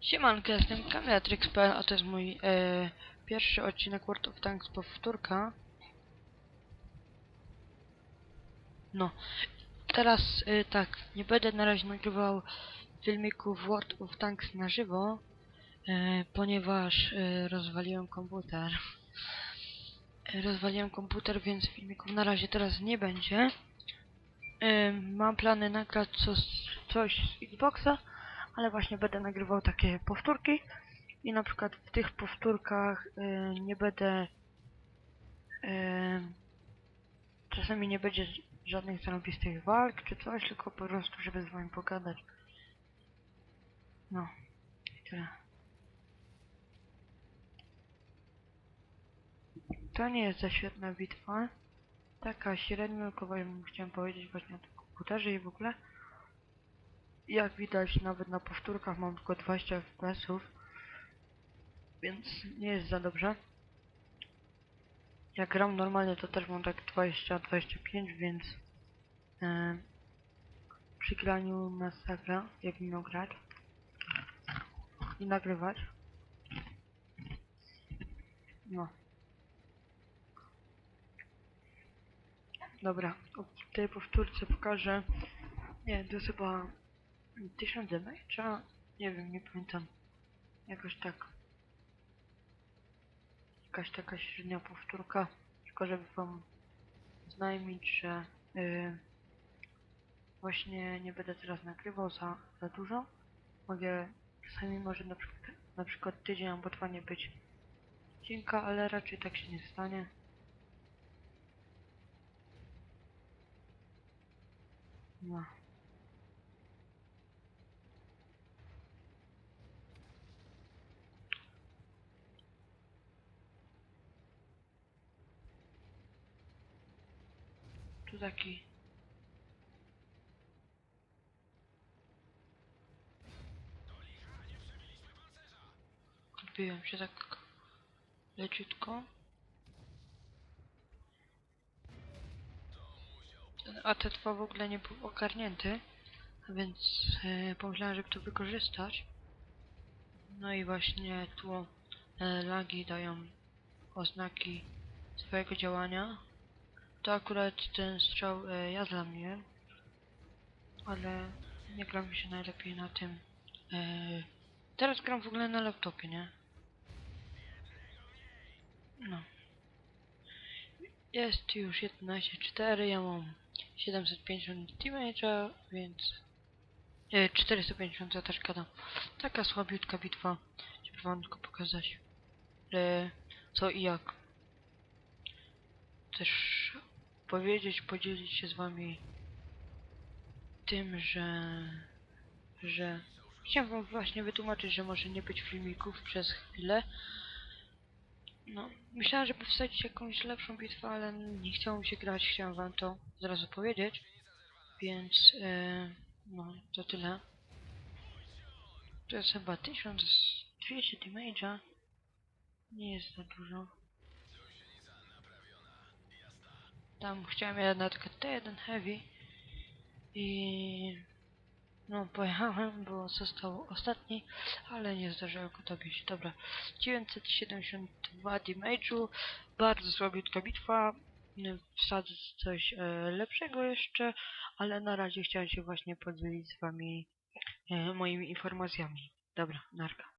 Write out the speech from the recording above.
Siemanko, jestem Kamiatrix.pl, a to jest mój e, pierwszy odcinek World of Tanks powtórka. No, teraz e, tak, nie będę na razie nagrywał filmików World of Tanks na żywo, e, ponieważ e, rozwaliłem komputer. E, rozwaliłem komputer, więc filmików na razie teraz nie będzie. E, mam plany nagrać coś, coś z Xboxa, ale właśnie będę nagrywał takie powtórki i na przykład w tych powtórkach y, nie będę y, czasami nie będzie żadnych zarobistych walk czy coś, tylko po prostu żeby z wami pogadać. No, i tyle. To nie jest za świetna bitwa. Taka ja bym chciałem powiedzieć właśnie o tym komputerze i w ogóle. Jak widać, nawet na powtórkach mam tylko 20 FPS-ów, więc nie jest za dobrze. Jak gram normalnie, to też mam tak 20-25, więc e, przy graniu masakra, jak miał grać i nagrywać. No. Dobra, w tej powtórce pokażę. Nie, to jest chyba 1000 damage'a? Nie wiem, nie pamiętam. Jakoś tak. Jakaś taka średnia powtórka. Tylko żeby wam znajmić, że yy, właśnie nie będę teraz nagrywał za, za dużo. Mogę czasami może na przykład, na przykład tydzień albo dwa nie być odcinka, ale raczej tak się nie stanie. No. Tu taki. Odbiłem się tak leciutko. Ten AT2 w ogóle nie był ogarnięty, a więc e, pomyślałem, żeby to wykorzystać. No i właśnie tu e, lagi dają oznaki swojego działania. To akurat ten strzał e, ja zlamiłem, ale nie gra mi się najlepiej na tym. E, teraz gram w ogóle na laptopie, nie? No. Jest już 11.4, ja mam 750 damage'a, więc... E, 450 za też gadam. Taka słabiutka bitwa, żeby wam tylko pokazać. E, co i jak też powiedzieć, podzielić się z wami tym, że że chciałem wam właśnie wytłumaczyć, że może nie być filmików przez chwilę. No, myślałem, żeby wsadzić jakąś lepszą bitwę, ale nie chciało mi się grać, chciałem wam to zrazu powiedzieć. Więc, e, no, to tyle. To jest chyba 1200 damage'a. Nie jest za dużo. Tam chciałem jednak T1 Heavy i no pojechałem, bo został ostatni, ale nie zdarzyło go dobić. Dobra, 972 damage'u, bardzo słabiutka bitwa, wsadzę coś e, lepszego jeszcze, ale na razie chciałem się właśnie podzielić z wami e, moimi informacjami. Dobra, narka.